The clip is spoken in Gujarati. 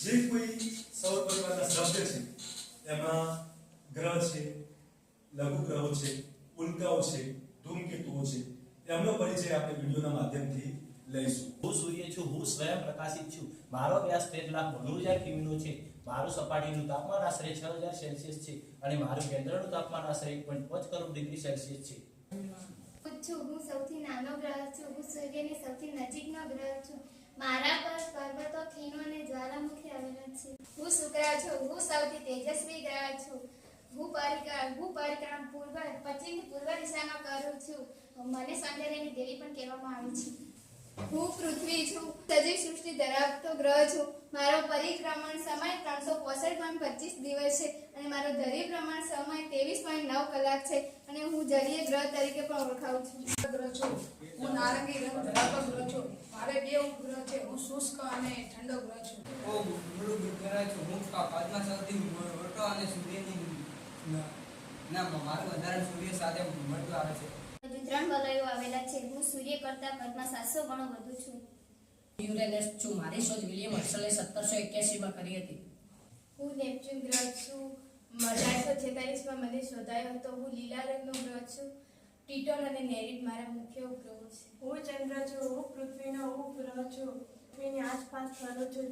જે કોઈ સૌર પરિવારના સભ્ય છે એમાં ગ્રહ છે લઘુ ગ્રહો છે ઉલ્કાઓ છે ધૂમકેતુઓ છે એમનો પરિચય આપણે વિડીયોના માધ્યમથી લઈશું. હું સૂર્ય છું હું સ્વયં પ્રકાશિત છું. મારો વ્યાસ તેર લાખ બાણું હજાર કિમીનો છે. મારું સપાટીનું તાપમાન આશરે છ હજાર સેલ્સિયસ છે અને મારું કેન્દ્રનું તાપમાન આશરે એક પોઈન્ટ પાંચ કરોડ ડિગ્રી સેલ્સિયસ છે. હું છું હું સૌથી નાનો ગ્રહ છું હું સૂર્યની સૌથી નજીકનો ગ્રહ છું. મારા પર પર્વતો ખીણો અને છે હું શુક્ર છું, હું સૌથી તેજસ્વી ગ્રહ છું. હું પરિક્રમ હું પરિક્રમ પૂર્વ, પશ્ચિમ પૂર્વ દિશામાં કરું છું. મને સૌંદર્યની દેવી પણ કહેવામાં આવે છે. હું પૃથ્વી છું, સજીવ સૃષ્ટિ ધરાવતો ગ્રહ છું. મારો પરિક્રમણ સમય ત્રણસો પોસઠ પોઈન્ટ પચીસ દિવસ છે અને મારો ધરીભ્રમણ સમય ત્રેવીસ પોઈન્ટ નવ કલાક છે અને હું જલીય ગ્રહ તરીકે પણ ઓળખાવું છું. ગ્રહ છું હું નારંગી રંગ ધરાવતો ગ્રહ છું. મારે બે ઉપગ્રહ છે હું શુષ્ક અને ઠંડો ગ્રહ છું. ઓ મૃગ ગ્રહ છું. હું પદ્મા સૌથી મોટો અને સૂર્યની ન- ના મારું વધારે સૂર્ય સાથે મળતું આવે છે. હજુ ત્રણ વલયો આવેલા છે. હું સૂર્ય કરતા કદમાં સાતસો ગણો વધુ છું. યુરેનસ છું. મારી શોધ વિલિયમ હર્સલે સત્તરસો એક્યાસીમાં કરી હતી. હું નેપચ્યુન ગ્રહ છું. અઢારસો છેતાલીસમાં મને શોધાયો હતો. હું લીલા રંગનો ગ્રહ છું. ટીટોન અને નેરીડ મારા મુખ્ય ઉપગ્રહો છે. હું ચંદ્ર છું. હું પૃથ્વીનો ઉપગ્રહ છો. પૃથ્વીની આસપાસ ફરો છું